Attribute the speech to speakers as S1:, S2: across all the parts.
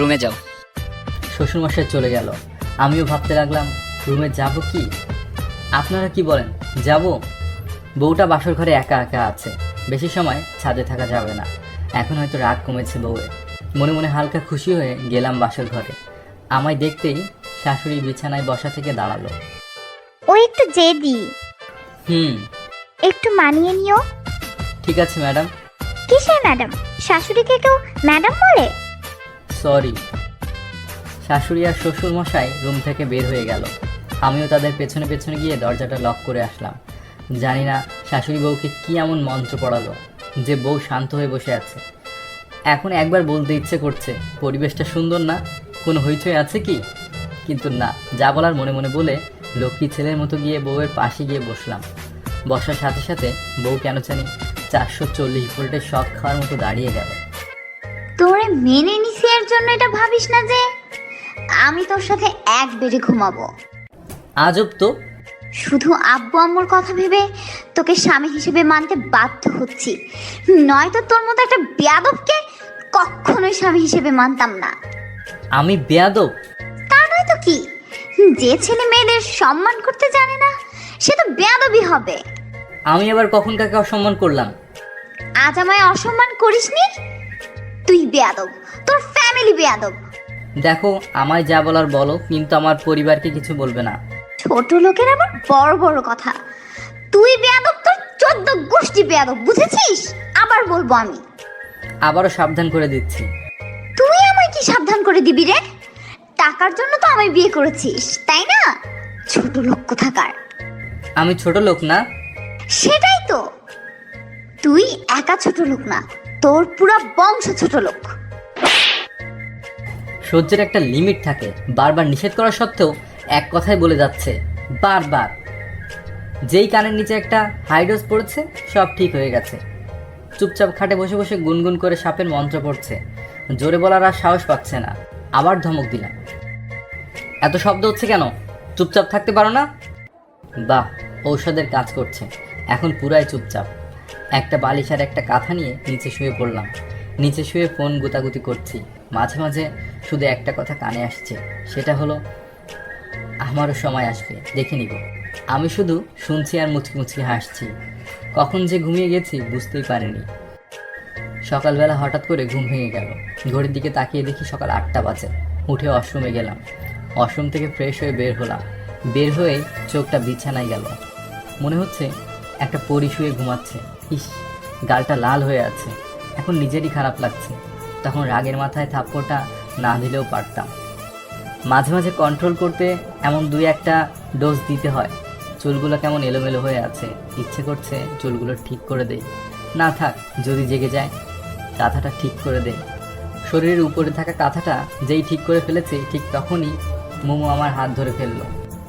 S1: রুমে যাও।
S2: শ্বশুরমশাই চলে গেল। আমিও ভাবতে লাগলাম রুমে যাব কি? আপনারা কি বলেন যাব? বউটা বাসর ঘরে একা একা আছে। বেশি সময় ছাদে থাকা যাবে না। এখন হয়তো রাগ কমেছে বউয়ের মনে মনে হালকা খুশি হয়ে গেলাম বাসর ঘরে। আমায় দেখতেই শাশুড়ি বিছানায় বসা থেকে দাঁড়াল।
S3: ও একটু জেদি।
S2: হুম।
S3: একটু মানিয়ে নিও।
S2: ঠিক আছে ম্যাডাম।
S3: কিসের ম্যাডাম? শাশুড়িকে কেউ ম্যাডাম বলে?
S2: সরি। শাশুড়ি আর শ্বশুর মশাই রুম থেকে বের হয়ে গেল। আমিও তাদের পেছনে পেছনে গিয়ে দরজাটা লক করে আসলাম। জানি না শাশুড়ি বউকে কি এমন মন্ত্র পড়ালো, যে বউ শান্ত হয়ে বসে আছে। এখন একবার বলতে ইচ্ছে করছে, পরিবেশটা সুন্দর না? কোনো হইচই আছে কি? কিন্তু না, যা বলার মনে মনে বলে লক্ষ্মী ছেলের মতো গিয়ে বউয়ের পাশে গিয়ে বসলাম। বসার সাথে সাথে বউ কেন জানি চারশো চল্লিশ ভোল্টের শখ খাওয়ার মতো দাঁড়িয়ে গেল।
S3: মেনে নিছি এর জন্য এটা ভাবিস না যে আমি তোর সাথে এক বেডে ঘুমাবো।
S2: আজব তো।
S3: শুধু আব্বু আম্মুর কথা ভেবে তোকে স্বামী হিসেবে মানতে বাধ্য হচ্ছি। নয়তো তোর মতো একটা বেয়াদবকে কখনোই স্বামী হিসেবে মানতাম না।
S2: আমি বেয়াদব?
S3: তা নয় তো কি? যে ছেলে মেয়েদের সম্মান করতে জানে না সে তো বেয়াদবই হবে।
S2: আমি আবার কখন কাকে অসম্মান করলাম?
S3: আজ আমায় অসম্মান করিসনি? তুই বেয়াদব তোর ফ্যামিলি বেয়াদব।
S2: দেখো আমায় যা বলার বলো কিন্তু আমার পরিবারকে কিছু বলবে না।
S3: ছোট লোকের আবার বড় বড় কথা। তুই বেয়াদব তোর চোদ্দ গোষ্ঠী বেয়াদব বুঝেছিস? আবার বলব আমি।
S2: আবারও সাবধান করে দিচ্ছি।
S3: তুই আমায় কি সাবধান করে দিবি রে? টাকার জন্য তো আমায় বিয়ে করেছিস তাই না? ছোট লোক কোথাকার।
S2: আমি ছোট লোক না।
S3: সেটাই তো। তুই একা ছোট লোক না। তোর পুরো বংশ ছোট লোক।
S2: সহ্যের একটা লিমিট থাকে। বারবার নিষেধ করা সত্ত্বেও এক কথাই বলে যাচ্ছে, বারবার। যেই কানের নিচে একটা হাইডোজ পড়েছে, সব ঠিক হয়ে গেছে। চুপচাপ খাটে বসে বসে গুনগুন করে সাপের মন্ত্র পড়ছে। জোরে বলার আর সাহস পাচ্ছে না। আবার ধমক দিলাম। এত শব্দ হচ্ছে কেন? চুপচাপ থাকতে পারো না? বাহ, ঔষধের কাজ করছে। এখন পুরাই চুপচাপ। একটা বালিশ আর একটা কাঁথা নিয়ে নিচে শুয়ে পড়লাম। নিচে শুয়ে ফোন গুতাগুতি করছি। মাঝে মাঝে শুধু একটা কথা কানে আসছে, সেটা হলো, আমারও সময় আসবে, দেখে নিব। আমি শুধু শুনছি আর মুচকি মুচকি হাসছি। কখন যে ঘুমিয়ে গেছি বুঝতেই পারিনি। সকালবেলা হঠাৎ করে ঘুম ভেঙে গেল। ঘড়ির দিকে তাকিয়ে দেখি সকাল আটটা বাজে। উঠে ওয়াশরুমে গেলাম। ওয়াশরুম থেকে ফ্রেশ হয়ে বের হলাম। বের হয়ে চোখটা বিছানায় গেল। মনে হচ্ছে একটা পরি শুয়ে ঘুমাচ্ছে। ইস, গালটা লাল হয়ে আছে। এখন নিজেরই খারাপ লাগছে। তখন রাগের মাথায় থাপ্পড়টা না দিলেও পারতাম। মাঝে মাঝে কন্ট্রোল করতে এমন দুই একটা ডোজ দিতে হয়। চুলগুলো কেমন এলোমেলো হয়ে আছে। ইচ্ছে করছে চুলগুলো ঠিক করে দেই। না থাক, যদি জেগে যায়, কাঁথাটা ঠিক করে দেই। শরীরের উপরে থাকা কাঁথাটা যেই ঠিক করে ফেলেছে, ঠিক তখনই মোমো আমার হাত ধরে ফেলল।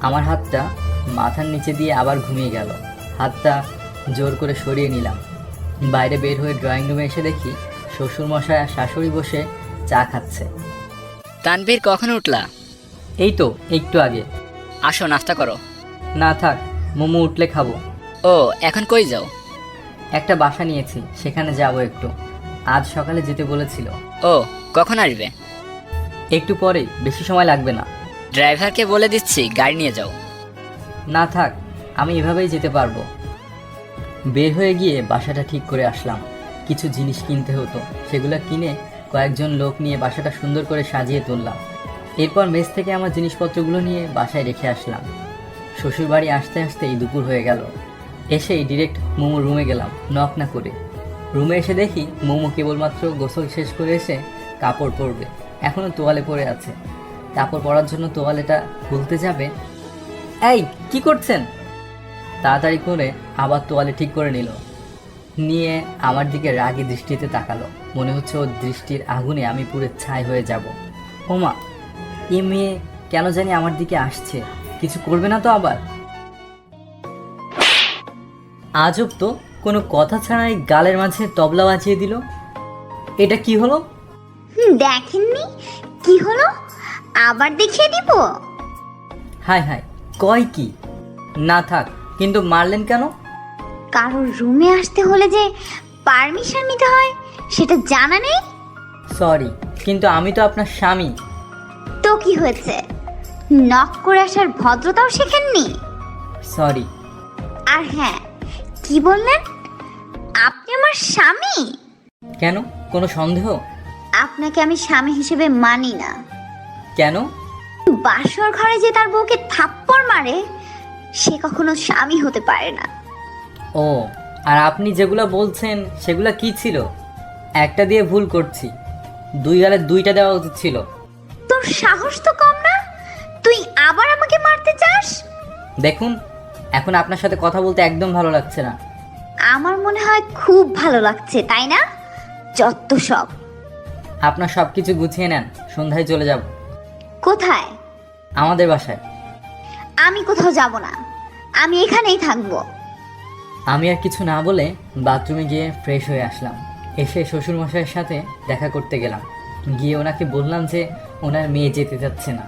S2: আমার হাতটা মাথার নিচে দিয়ে আবার ঘুমিয়ে গেল। হাতটা জোর করে সরিয়ে নিলাম। বাইরে বের হয়ে ড্রয়িং রুমে এসে দেখি শ্বশুরমশাই আর শাশুড়ি বসে চা খাচ্ছে।
S1: তানভীর কখন উঠলা?
S2: এই তো একটু আগে।
S1: আসো নাস্তা করো।
S2: না থাক মোমো উঠলে খাব।
S1: ও এখন কই যাও?
S2: একটা বাসা নিয়েছি সেখানে যাব একটু। আজ সকালে যেতে বলেছিল।
S1: ও কখন আসবে?
S2: একটু পরেই বেশি সময় লাগবে না।
S1: ড্রাইভারকে বলে দিচ্ছি গাড়ি নিয়ে যাও।
S2: না থাক আমি এভাবেই যেতে পারব। বের হয়ে গিয়ে বাসাটা ঠিক করে আসলাম। কিছু জিনিস কিনতে হতো। সেগুলো কিনে কয়েকজন লোক নিয়ে বাসাটা সুন্দর করে সাজিয়ে তুললাম। এরপর মেস থেকে আমার জিনিসপত্রগুলো নিয়ে বাসায় রেখে আসলাম। শ্বশুর বাড়ি আসতে আসতেই দুপুর হয়ে গেল। এসেই ডিরেক্ট মোমো রুমে গেলাম নক না করে। রুমে এসে দেখি মোমো কেবলমাত্র গোসল শেষ করে এসে কাপড় পরবে এখনও তোয়ালে পরে আছে। কাপড় পরার জন্য তোয়ালেটা খুলতে যাবে। এই, কি করছেন? তাড়াতাড়ি করে আবার তোয়ালে ঠিক করে নিল। নিয়ে আমার দিকে রাগী দৃষ্টিতে তাকালো। মনে হচ্ছে ওর দৃষ্টির আগুনে আমি পুরো ছাই হয়ে যাব। ওমা এ মেয়ে কেন জানি আমার দিকে আসছে। কিছু করবে না তো আবার? আজব তো কোনো কথা ছাড়াই গালের মাঝে তবলা বাজিয়ে দিল। এটা কি হলো?
S3: দেখেননি? কি হলো? আবার দেখিয়ে দিব?
S2: হায় হায় কয় কি? না থাক কিন্তু মারলেন কেন?
S3: কারোর রুমে আসতে হলে যে পারমিশন নিতে হয় সেটা জানা নেই?
S2: সরি কিন্তু আমি তো আপনার স্বামী।
S3: তো কি হয়েছে? নক করে আসার ভদ্রতাও শেখেননি?
S2: সরি
S3: আর হ্যাঁ কি বললেন? আপনি আমার স্বামী?
S2: কেন? কোনো সন্দেহ?
S3: আপনাকে আমি স্বামী হিসেবে মানি না।
S2: কেন?
S3: বাসর ঘরে যে তার বউকে থাপ্পড় মারে সে কখনো স্বামী হতে পারে না।
S2: ও আর আপনি যেগুলো বলছেন সেগুলো কি ছিল? একটা দিয়ে ভুল করছি। দুই গালে দুইটা দেওয়া উচিত ছিল।
S3: তোর সাহস তো কম না? তুই আবার আমাকে মারতে চাস?
S2: দেখুন এখন আপনার সাথে কথা বলতে একদম ভালো লাগছে না।
S3: আমার মনে হয় খুব ভালো লাগছে তাই না? যত সব।
S2: আপনার সব কিছু গুছিয়ে নেন সন্ধ্যায় চলে যাব।
S3: কোথায়?
S2: আমাদের বাসায়।
S3: আমি কোথাও যাব না। আমি এখানেই থাকব।
S2: আমি আর কিছু না বলে বাথরুমে গিয়ে ফ্রেশ হয়ে আসলাম। এসে শ্বশুরমশাইয়ের সাথে দেখা করতে গেলাম। গিয়ে ওনাকে বললাম যে ওনার মেয়ে যেতে যাচ্ছে না।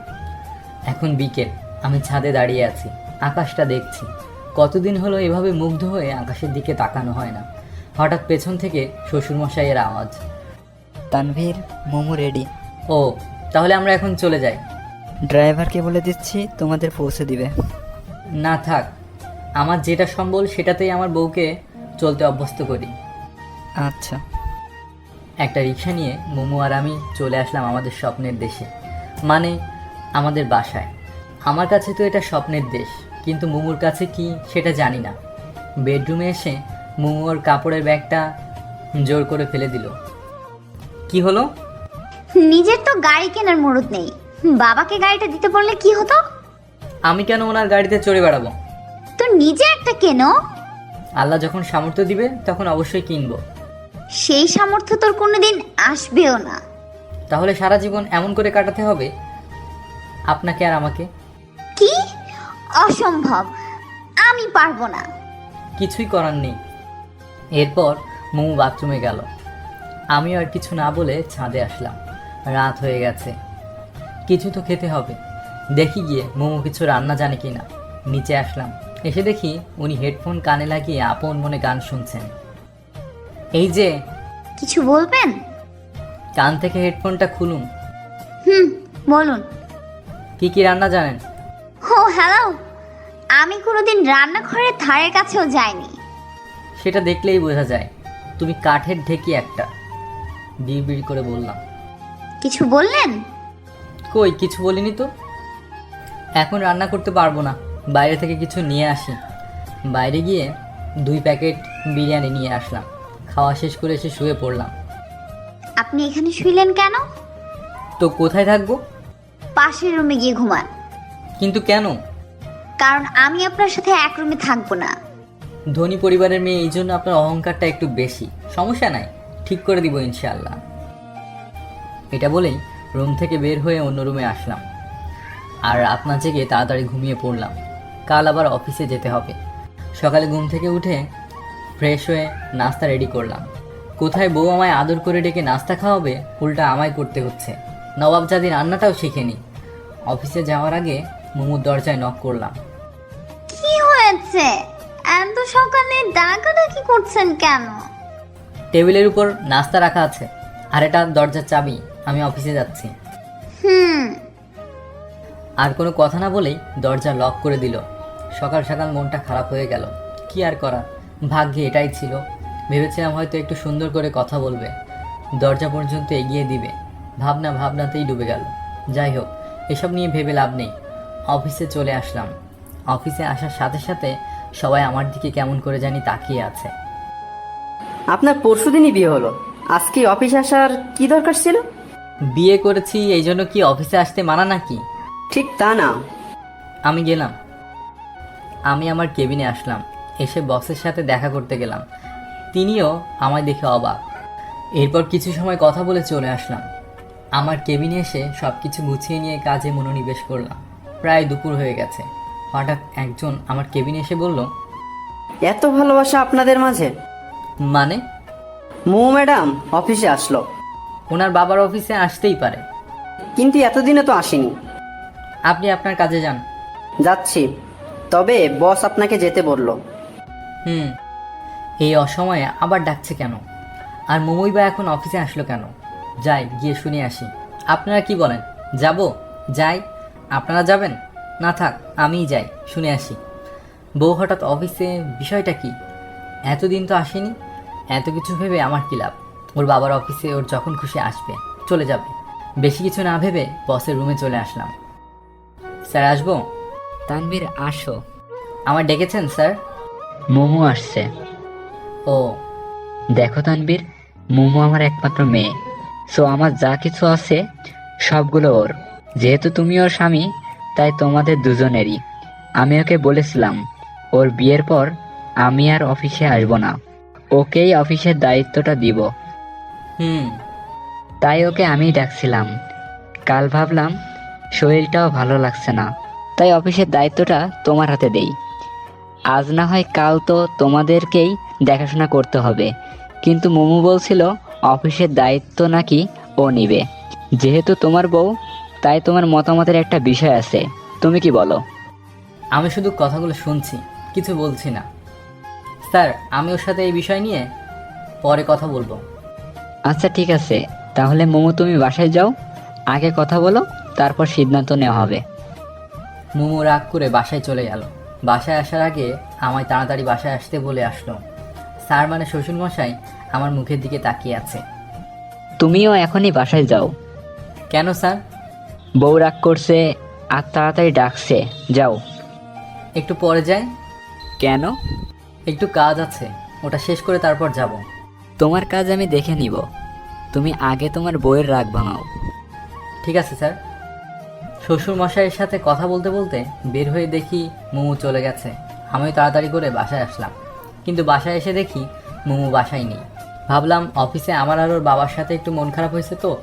S2: এখন বিকেল আমি ছাদে দাঁড়িয়ে আছি আকাশটা দেখছি। কতদিন হলো এভাবে মুগ্ধ হয়ে আকাশের দিকে তাকানো হয় না। হঠাৎ পেছন থেকে শ্বশুরমশাইয়ের আওয়াজ।
S4: তানভীর মোমো রেডি
S2: ও তাহলে আমরা এখন চলে যাই।
S4: ড্রাইভারকে বলে দিচ্ছি তোমাদের পৌঁছে দিবে।
S2: না থাক আমার যেটা সম্বল সেটাতেই আমার বউকে চলতে অভ্যস্ত করি।
S4: আচ্ছা।
S2: একটা রিক্সা নিয়ে মোমো আর আমি চলে আসলাম আমাদের স্বপ্নের দেশে। মানে আমাদের বাসায়। আমার কাছে তো এটা স্বপ্নের দেশ কিন্তু মোমোর কাছে কি সেটা জানি না। বেডরুমে এসে মোমো ওর কাপড়ের ব্যাগটা জোর করে ফেলে দিল। কি হলো?
S3: নিজের তো গাড়ি কেনার মুরুদ নেই। বাবাকে গাড়িটা দিতে বললে কি হতো?
S2: আমি কেন ওনার গাড়িতে চড়ে বেড়াবো?
S3: তো নিজে একটা কেনো?
S2: আল্লাহ যখন সামর্থ্য দিবে তখন অবশ্যই কিনবো।
S3: সেই সামর্থ্য তোর কোনোদিন আসবেও না।
S2: তাহলে সারা জীবন এমন করে কাটাতে হবে? আপনাকে আর আমাকে?
S3: কি? অসম্ভব। আমি পারব না।
S2: কিছুই করার নেই। এরপর মোমো বাথরুমে গেল। আমিও আর কিছু না বলে ছাদে আসলাম। রাত হয়ে গেছে। কিছু তো খেতে হবে। দেখি গিয়ে মোমো কিছু রান্না জানে কি না নিচে আসলাম। এসে দেখি উনি হেডফোন কানে লাগিয়ে আপন মনে গান শুনছেন। এই যে।
S3: কিছু বলবেন?
S2: কান থেকে হেডফোনটা খুলুন।
S3: হুম বলুন।
S2: কি কি রান্না জানেন?
S3: ও হ্যালো। আমি কোনোদিন রান্নাঘরের ধারের কাছেও যাইনি।
S2: সেটা দেখলেই বোঝা যায়। তুমি কাঠের ঢেকি একটা। বিড় করে বললাম।
S3: কিছু বললেন?
S2: কই কিছু বলিনি তো? এখন রান্না করতে পারব না বাইরে থেকে কিছু নিয়ে আসি। বাইরে গিয়ে দুই প্যাকেট বিরিয়ানি নিয়ে আসলাম। খাওয়া শেষ করে এসে শুয়ে পড়লাম।
S3: আপনি এখানে শুইলেন কেন?
S2: তো কোথায় থাকব?
S3: পাশের রুমে গিয়ে ঘুমান।
S2: কিন্তু কেন?
S3: কারণ আমি আপনার সাথে এক রুমে থাকব না।
S2: ধনী পরিবারের মেয়ে এই জন্য আপনার অহংকারটা একটু বেশি। সমস্যা নাই ঠিক করে দিব ইনশাআল্লাহ। এটা বলেই রুম থেকে বের হয়ে অন্য রুমে আসলাম। আর রাত না জেগে তাড়াতাড়ি ঘুমিয়ে পড়লাম। কাল আবার অফিসে যেতে হবে। সকালে ঘুম থেকে উঠে ফ্রেশ হয়ে নাস্তা রেডি করলাম। কোথায় বউ আমায় আদর করে ডেকে নাস্তা খাওয়াবে উল্টা আমায় করতে হচ্ছে। নবাব জাদি রান্নাটাও শিখেনি অফিসে যাওয়ার আগে মোমোর দরজায় নক করলাম।
S3: কি হয়েছে? এত সকালে ডাকাডাকি করছেন কেন?
S2: টেবিলের উপর নাস্তা রাখা আছে আর এটা দরজার চাবি। আমি অফিসে যাচ্ছি।
S3: হুম।
S2: আর কোনো কথা না বলেই দরজা লক করে দিল। সকাল সকাল মনটা খারাপ হয়ে গেল। কি আর করা ভাগ্যে এটাই ছিল। ভেবেছিলাম হয়তো একটু সুন্দর করে কথা বলবে। দরজা পর্যন্ত এগিয়ে দিবে। ভাবনা ভাবনাতেই ডুবে গেল। যাই হোক এসব নিয়ে ভেবে লাভ নেই। অফিসে চলে আসলাম। অফিসে আসার সাথে সাথে সবাই আমার দিকে কেমন করে জানি তাকিয়ে আছে।
S5: আপনার পরশুদিনই বিয়ে হলো। আজকে অফিস আসার কি দরকার ছিল?
S2: বিয়ে করেছি এই জন্য কি অফিসে আসতে মানা নাকি?
S5: ঠিক তা না।
S2: আমি গেলাম। আমি আমার কেবিনে আসলাম। এসে বসের সাথে দেখা করতে গেলাম। তিনিও আমায় দেখে অবাক। এরপর কিছু সময় কথা বলে চলে আসলাম। আমার কেবিনে এসে সব কিছু গুছিয়ে নিয়ে কাজে মনোনিবেশ করলাম। প্রায় দুপুর হয়ে গেছে। হঠাৎ একজন আমার কেবিনে এসে বলল
S5: এত ভালোবাসা আপনাদের মাঝে?
S2: মানে?
S5: মৌ ম্যাডাম অফিসে আসলো।
S2: ওনার বাবার অফিসে আসতেই পারে।
S5: কিন্তু এতদিনে তো আসেনি।
S2: আপনি আপনার কাজে যান।
S5: যাচ্ছি। তবে বস আপনাকে যেতে বলল।
S2: হুম। এই অসময়ে আবার ডাকছে কেন? আর মোমই বা এখন অফিসে আসলো কেন? যাই গিয়ে শুনে আসি। আপনারা কি বলেন? যাব? যাই? আপনারা যাবেন? না থাক আমিই যাই শুনে আসি। বউ হঠাৎ অফিসে বিষয়টা কি? এতদিন তো আসেনি? এত কিছু ভেবে আমার কি লাভ? ওর বাবার অফিসে ওর যখন খুশি আসবে চলে যাবে। বেশি কিছু না ভেবে বসের রুমে চলে আসলাম। স্যার আসব?
S1: তানভীর আসো।
S2: আমার ডেকেছেন স্যার?
S1: মোমো আসছে।
S2: ও।
S1: দেখো তানবীর মোমো আমার একমাত্র মেয়ে। সো আমার যা কিছু আছে সবগুলো ওর। যেহেতু তুমি ওর স্বামী তাই তোমাদের দুজনেরই। আমি ওকে বলেছিলাম ওর বিয়ের পর আমি আর অফিসে আসব না। ওকেই অফিসের দায়িত্বটা দিব।
S2: হুম।
S1: তাই ওকে আমি ডাকছিলাম। কাল ভাবলাম শরীরটাও ভালো লাগছে না। তাই অফিসের দায়িত্বটা তোমার হাতে দেই। আজ না হয় কাল তো তোমাদেরকেই দেখাশোনা করতে হবে। কিন্তু মোমু বলছিল অফিসের দায়িত্ব নাকি ও নিবে। যেহেতু তোমার বউ তাই তোমার মতামতের একটা বিষয় আছে। তুমি কি বলো?
S2: আমি শুধু কথাগুলো শুনছি কিছু বলছি না। স্যার আমি ওর সাথে এই বিষয় নিয়ে পরে কথা বলব।
S1: আচ্ছা ঠিক আছে। তাহলে মোমো তুমি বাসায় যাও, আগে কথা বলো, তারপর সিদ্ধান্ত নেওয়া হবে।
S2: মোমো রাগ করে বাসায় চলে গেল। বাসায় আসার আগে আমায় তাড়াতাড়ি বাসায় আসতে বলে আসলো। স্যার মানে শ্বশুর মশাই আমার মুখের দিকে তাকিয়ে আছে।
S1: তুমিও এখনই বাসায় যাও।
S2: কেন, স্যার?
S1: বউ রাগ করছে, আর তাড়াতাড়ি ডাকছে। যাও।
S2: একটু পরে যাই।
S1: কেন?
S2: একটু কাজ আছে। ওটা শেষ করে তারপর যাব।
S1: তোমার কাজ আমি দেখে নিব। তুমি আগে তোমার বউয়ের রাগ ভাঙাও।
S2: ঠিক আছে, স্যার। শ্বশুর মশাইয়ের সাথে কথা বলতে বলতে বের হয়ে দেখি মোমো চলে গেছে। আমিও তাড়াতাড়ি করে বাসায় আসলাম। কিন্তু বাসায় এসে দেখি মোমো বাসায় নেই। ভাবলাম অফিসে আমার আর ওর বাবার সাথে একটু মন খারাপ হয়েছে তো,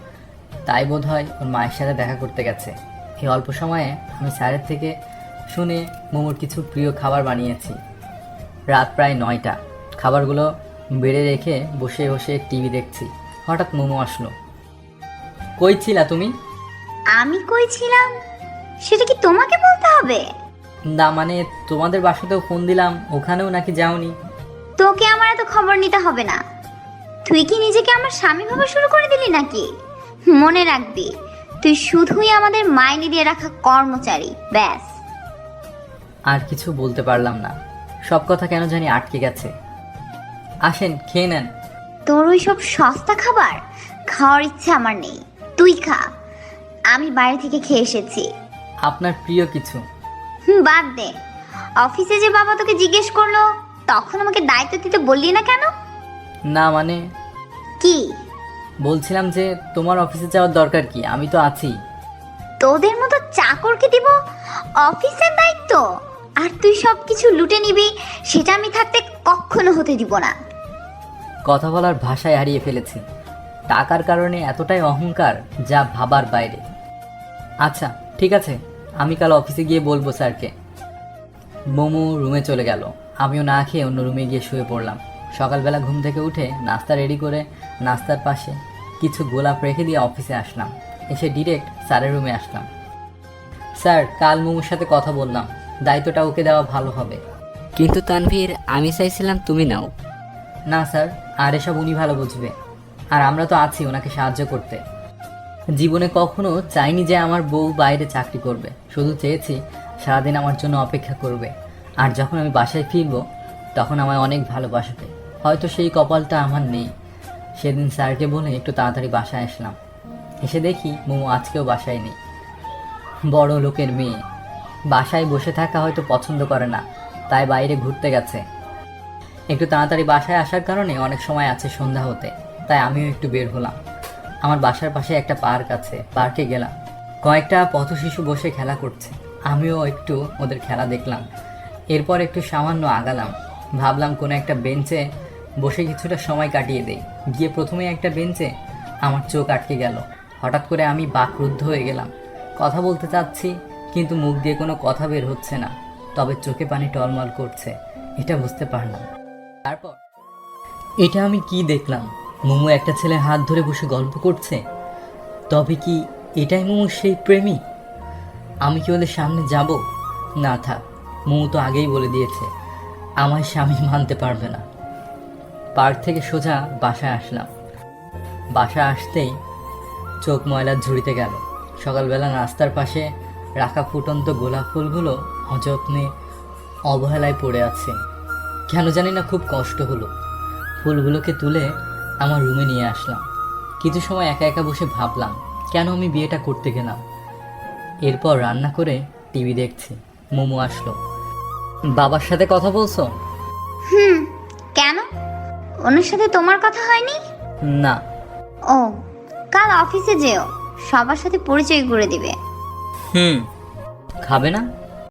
S2: তাই বোধ হয় ওর মায়ের সাথে দেখা করতে গেছে। এই অল্প সময়ে আমি স্যারের থেকে শুনে মোমোর কিছু প্রিয় খাবার বানিয়েছি। রাত প্রায় নয়টা। খাবারগুলো বেড়ে রেখে বসে বসে টিভি দেখছি। হঠাৎ মোমো আসলো। কই ছিলা তুমি?
S3: আমি কই ছিলাম? সেটা কি তোমাকে বলতে হবে?
S2: না মানে তোমাদের বাসাতেও ফোন দিলাম ওখানেও নাকি যাওনি।
S3: তোকে আমার এত খবর নিতে হবে না। তুই কি নিজেকে আমার স্বামী ভাবা শুরু করে দিলি নাকি? মনে রাখবি তুই শুধুই আমাদের মাইনে দিয়ে রাখা কর্মচারী ব্যাস।
S2: আর কিছু বলতে পারলাম না। সব কথা কেন জানি আটকে গেছে। আসেন খেয়ে নেন।
S3: তোর ওই সব সস্তা খাবার? খাওয়ার ইচ্ছে আমার নেই। তুই খা। আমি বাইরে থেকে খেয়ে এসেছি।
S2: আপনার প্রিয় কিছু।
S3: হুম, বাদ দে। অফিসে যে বাবা তোকে জিজ্ঞেস করল তখন আমাকে দায়িত্ব দিতে বললি না কেন?
S2: না মানে?
S3: কি?
S2: বলছিলাম যে তোমার অফিসে যাওয়ার দরকার কি? আমি তো আছি।
S3: তোদের মতো চাকরকে দিব অফিসের দায়িত্ব? আর তুই সব কিছু লুটে নিবি সেটা আমি থাকতে কখনো হতে দিব না।
S2: কথা বলার ভাষায় হারিয়ে ফেলেছি। টাকার কারণে এতটাই অহংকার যা ভাবার বাইরে। আচ্ছা ঠিক আছে, আমি কাল অফিসে গিয়ে বলব স্যারকে। মোমো রুমে চলে গেল। আমিও না খেয়ে অন্য রুমে গিয়ে শুয়ে পড়লাম। সকালবেলা ঘুম থেকে উঠে নাস্তা রেডি করে নাস্তার পাশে কিছু গোলাপ রেখে দিয়ে অফিসে আসলাম। এসে ডিরেক্ট স্যারের রুমে আসলাম। স্যার, কাল মোমোর সাথে কথা বললাম। দায়িত্বটা ওকে দেওয়া ভালো হবে।
S1: কিন্তু তানভীর, আমি চাইছিলাম তুমি নাও।
S2: না, স্যার, আর এসব উনি ভালো বুঝবে। আর আমরা তো আছি ওনাকে সাহায্য করতে। জীবনে কখনো চাইনি যে আমার বউ বাইরে চাকরি করবে। শুধু চেয়েছি সারাদিন আমার জন্য অপেক্ষা করবে। আর যখন আমি বাসায় ফিরব, তখন আমায় অনেক ভালোবাসবে। হয়তো সেই কপালটা আমার নেই। সেদিন স্যারকে বলে একটু তাড়াতাড়ি বাসায় আসলাম। এসে দেখি মোমো আজকেও বাসায় নেই। বড় লোকের মেয়ে। বাসায় বসে থাকা হয়তো পছন্দ করে না। তাই বাইরে ঘুরতে গেছে। একটু তাড়াতাড়ি বাসায় আসার কারণে অনেক সময় আছে সন্ধ্যা হতে, তাই আমিও একটু বের হলাম। আমার বাসার পাশে একটা পার্ক আছে, পার্কে গেলাম। কয়েকটা পথ শিশু বসে খেলা করছে, আমিও একটু ওদের খেলা দেখলাম। এরপর একটু সামান্য আগালাম, ভাবলাম কোনো একটা বেঞ্চে বসে কিছুটা সময় কাটিয়ে দেই। গিয়ে প্রথমে একটা বেঞ্চে আমার চোখ আটকে গেল। হঠাৎ করে আমি বাকরুদ্ধ হয়ে গেলাম। কথা বলতে চাচ্ছি, কিন্তু মুখ দিয়ে কোনো কথা বের হচ্ছে না। তবে চোখে পানি টলমল করছে, এটা বুঝতে পারলাম তারপর? এটা আমি কি দেখলাম? মোমো একটা ছেলে হাত ধরে বসে গল্প করছে। তবে কি এটাই মোমো সেই প্রেমী? আমি কি ওদের সামনে যাব? না থাক, মোমো তো আগেই বলে দিয়েছে। আমার স্বামী মানতে পারবে না। পার্ক থেকে সোজা বাসায় আসলাম। বাসায় আসতেই চোখ ময়লার ঝুড়িতে গেল। সকালবেলা নাস্তার পাশে রাখা ফুটন্ত গোলাপ ফুলগুলো অযত্নে অবহেলায় পড়ে আছে। কেন জানি না খুব কষ্ট হলো। ফুলগুলোকে তুলে আমার রুমে নিয়ে আসলাম। কিছু সময় একা একা বসে ভাবলাম কেন আমি বিয়েটা করতে গেলাম? এরপর রান্না করে টিভি দেখছি মোমো আসলো। বাবার সাথে কথা বলছো?
S3: হুম কেন? ওনার সাথে তোমার কথা হয়নি?
S2: না।
S3: ও কাল অফিসে যেও সবার সাথে পরিচয় করে দিবে।
S2: হুম। খাবে না?